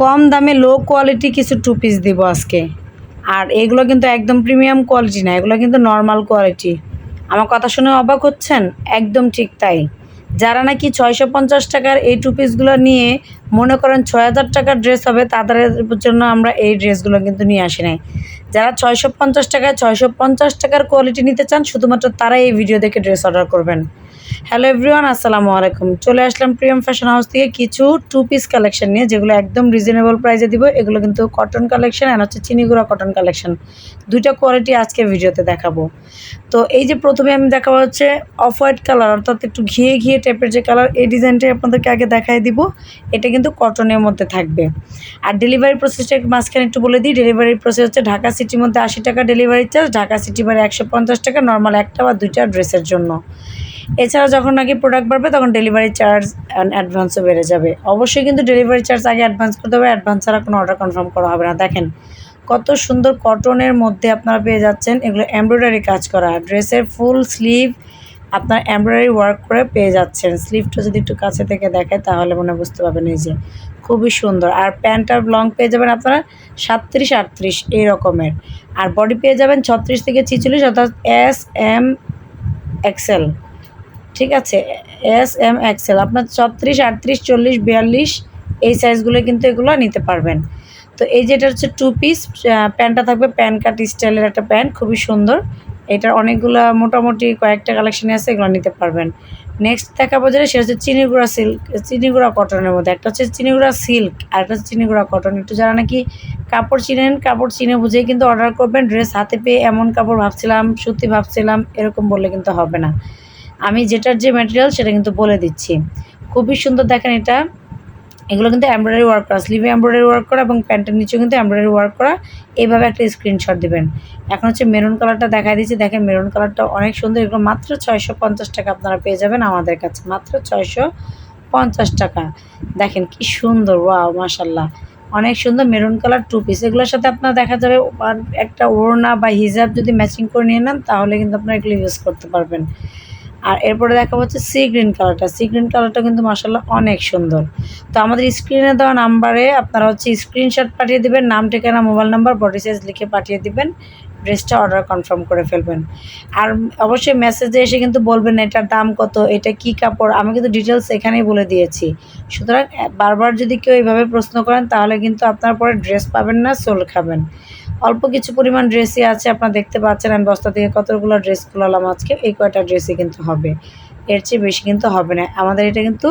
কম দামে low quality কিছু two piece দিব আজকে। আর এগুলো কিন্তু একদম প্রিমিয়াম কোয়ালিটি না, এগুলো কিন্তু নর্মাল কোয়ালিটি আমার কথা শুনে অবাক হচ্ছেন? একদম ঠিক তাই। যারা নাকি ছয়শো পঞ্চাশ টাকার এই টু পিসগুলো নিয়ে মনে করেন ছয় হাজার টাকার ড্রেস হবে, তাদের জন্য আমরা এই ড্রেসগুলো কিন্তু নিয়ে আসি নাই। যারা ছয়শো পঞ্চাশ টাকায় ছয়শো পঞ্চাশ টাকার কোয়ালিটি নিতে চান, শুধুমাত্র তারা এই ভিডিও দেখে ড্রেস অর্ডার করবেন। হ্যালো এভরিওয়ান, আসসালামু আলাইকুম। চলে আসলাম প্রিয়াম ফ্যাশন হাউস থেকে কিছু টু পিস কালেকশন নিয়ে, যেগুলো একদম রিজনেবল প্রাইসে দিব। এগুলো কিন্তু কটন কালেকশন আর হচ্ছে চিনিগুড়া কটন কালেকশন দুইটা কোয়ালিটি আজকে ভিডিওতে দেখাবো। তো এই যে প্রথমে আমি দেখাবো হচ্ছে অফ হোয়াইট কালার অর্থাৎ একটু ঘিয়ে ঘিয়ে টাইপের যে কালার এই ডিজাইনটাই আপনাদেরকে আগে দেখাই দিব। এটা কিন্তু কটনের মধ্যে থাকবে। আর ডেলিভারি প্রসেসটা মাঝখানে একটু বলে দিই। ডেলিভারি প্রসেস হচ্ছে ঢাকা সিটির মধ্যে আশি টাকা ডেলিভারি চার্জ ঢাকা সিটি বারে একশো পঞ্চাশ টাকা নর্মাল একটা বা দুইটা ড্রেসের জন্য। এছাড়া যখন নাকি প্রোডাক্ট বাড়বে, তখন ডেলিভারি চার্জ অ্যাডভান্সও বেড়ে যাবে। অবশ্যই কিন্তু ডেলিভারি চার্জ আগে অ্যাডভান্স করতে হবে অ্যাডভান্স ছাড়া কোনো অর্ডার কনফার্ম করা হবে না। দেখেন, কত সুন্দর কটনের মধ্যে আপনারা পেয়ে যাচ্ছেন, এগুলো এমব্রয়ডারি কাজ করা। ড্রেসের ফুল স্লিভ আপনার এমব্রয়ডারি ওয়ার্ক করে পেয়ে যাচ্ছেন। স্লিভটা যদি একটু কাছে থেকে দেখায়, তাহলে মনে বুঝতে পারবেন এই যে, খুবই সুন্দর। আর প্যান্টটার লং পেয়ে যাবেন আপনারা সাতত্রিশ আটত্রিশ, এই রকমের। আর বডি পেয়ে যাবেন ছত্রিশ থেকে ছিচল্লিশ, অর্থাৎ এস এম এক্সেল ঠিক আছে? এস এম এক্সেল আপনার ছত্রিশ আটত্রিশ, চল্লিশ, বিয়াল্লিশ, এই সাইজগুলো কিন্তু এগুলো নিতে পারবেন। তো এই যেটা হচ্ছে টু পিস প্যান্টটা থাকবে প্যান কাট স্টাইলের একটা প্যান্ট খুবই সুন্দর। এটার অনেকগুলো মোটামুটি কয়েকটা কালেকশানে আছে, এগুলো নিতে পারবেন। নেক্সট দেখাবো যেটা, সেটা হচ্ছে চিনিগুড়া সিল্ক চিনিগুড়া কটনের মধ্যে। একটা হচ্ছে চিনিগুড়া সিল্ক আর একটা হচ্ছে চিনিগুড়া কটন একটু যারা নাকি কাপড় চিনেন, কাপড় চিনে বুঝেই কিন্তু অর্ডার করবেন। ড্রেস হাতে পেয়ে এমন কাপড় ভাবছিলাম সত্যি ভাবছিলাম, এরকম বললে কিন্তু হবে না। আমি যেটার যে ম্যাটেরিয়াল সেটা কিন্তু বলে দিচ্ছি। খুবই সুন্দর দেখেন এটা। এগুলো কিন্তু এমব্রয়ডারি ওয়ার্ক করা স্লিভে এমব্রয়ডারি ওয়ার্ক করা এবং প্যান্টের নিচেও কিন্তু এমব্রয়ডারি ওয়ার্ক করা। এইভাবে একটা স্ক্রিনশট দেবেন। এখন হচ্ছে মেরুন কালারটা দেখা দিচ্ছি। দেখেন মেরুন কালারটা অনেক সুন্দর। এগুলো মাত্র ছয়শো পঞ্চাশ টাকা আপনারা পেয়ে যাবেন আমাদের কাছে। মাত্র ছয়শো পঞ্চাশ টাকা। দেখেন কি সুন্দর ওয়াও মাসাল্লাহ অনেক সুন্দর মেরুন কালার টু পিস এগুলোর সাথে আপনার দেখা যাবে একটা ওড়না বা হিজাব যদি ম্যাচিং করে নিয়ে নেন, তাহলে কিন্তু আপনারা এগুলো ইউজ করতে পারবেন। আর এরপরে দেখা হচ্ছে সি গ্রিন কালারটা সি গ্রিন কালারটা কিন্তু মাসাল্লাহ অনেক সুন্দর। তো আমাদের স্ক্রিনে দেওয়া নাম্বারে আপনারা হচ্ছে স্ক্রিনশট পাঠিয়ে দেবেন, নাম, ঠিকানা মোবাইল নাম্বার বডি সাইজ লিখে পাঠিয়ে দিবেন। ড্রেসটা অর্ডার কনফার্ম করে ফেলবেন। আর অবশ্যই মেসেজে এসে কিন্তু বলবেন এটার দাম কত, এটা কি কাপড়, আমি কিন্তু ডিটেলস এখানেই বলে দিয়েছি। সুতরাং বারবার যদি কেউ এইভাবে প্রশ্ন করেন, তাহলে কিন্তু আপনার পরে ড্রেস পাবেন না সোল খাবেন। অল্প কিছু পরিমাণ ড্রেসই আছে, আপনারা দেখতে পাচ্ছেন, আমি বস্তা থেকে কতগুলো ড্রেস খুলালাম আজকে, এই কয়টা ড্রেসই কিন্তু হবে। এর চেয়ে বেশি কিন্তু হবে না। আমাদের এটা কিন্তু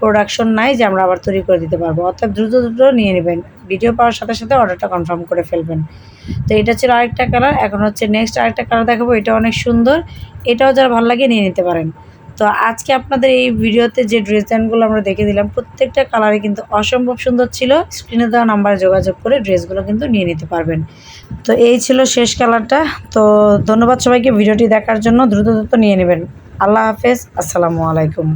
প্রোডাকশন নাই যে আমরা আবার তৈরি করে দিতে পারব। অর্থাৎ দ্রুত দ্রুত নিয়ে নেবেন। ভিডিও পাওয়ার সাথে সাথে অর্ডারটা কনফার্ম করে ফেলবেন। তো এটা ছিল আরেকটা কালার এখন হচ্ছে নেক্সট আরেকটা কালার দেখাবো, এটা অনেক সুন্দর, এটাও যারা ভালো লাগে নিয়ে নিতে পারেন। তো আজকে আপনাদের এই ভিডিওতে যে ড্রেস ডিজাইনগুলো আমরা দেখে দিলাম, প্রত্যেকটা কালারে কিন্তু অসম্ভব সুন্দর ছিল স্ক্রিনে দেওয়া নাম্বারে যোগাযোগ করে ড্রেসগুলো কিন্তু নিয়ে নিতে পারবেন। তো এই ছিল শেষ কালারটা তো ধন্যবাদ সবাইকে, ভিডিওটি দেখার জন্য দ্রুত দ্রুত নিয়ে নেবেন। আল্লাহ হাফেজ, আসসালামু আলাইকুম।